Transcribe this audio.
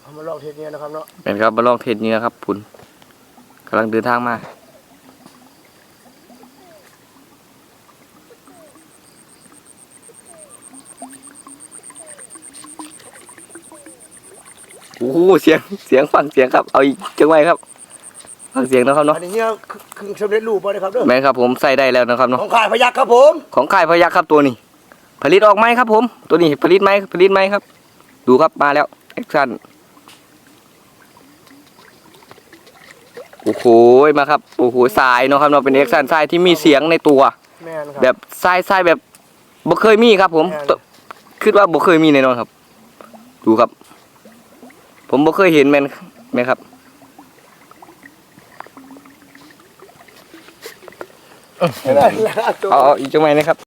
เอามาลองเทสเนี่ยนะครับเนาะเป็นครับมาลองเทศเนื้อครับคุณกำลังเดินทางมาโอ้โหเสียงเสียงฟังเสียงครับ เอาอีกจังไว้ครับฟังเสียงนะครับเนาะอันนี้เนี่ยคือสำเร็จรูปบ่ได้ครับเด้อแม่นครับผมใส่ได้แล้วนะครับเนาะของขายพยักครับผม ของค่ายพยักครับตัวนี้ ผลิตออกไหมครับผม ตัวนี้ผลิตไหมผลิตไหมครับ ดูครับมาแล้วแอคชั่นโอ้โหมาครับโอ้โหทรายเนาะครับเนาะเป็นแอคชั่นทรายที่มีเสียงในตัว แม่นครับแบบทรายทรายแบบบ่เคยมีครับ ผมแม่นตคิดว่าบ่เคยมีแน่นอนครับ ดูครับ ผมบ่เคยเห็นแม่นแม่นครับแม่นแล้วตัวเอาเอาอีกจังไหมนะครับ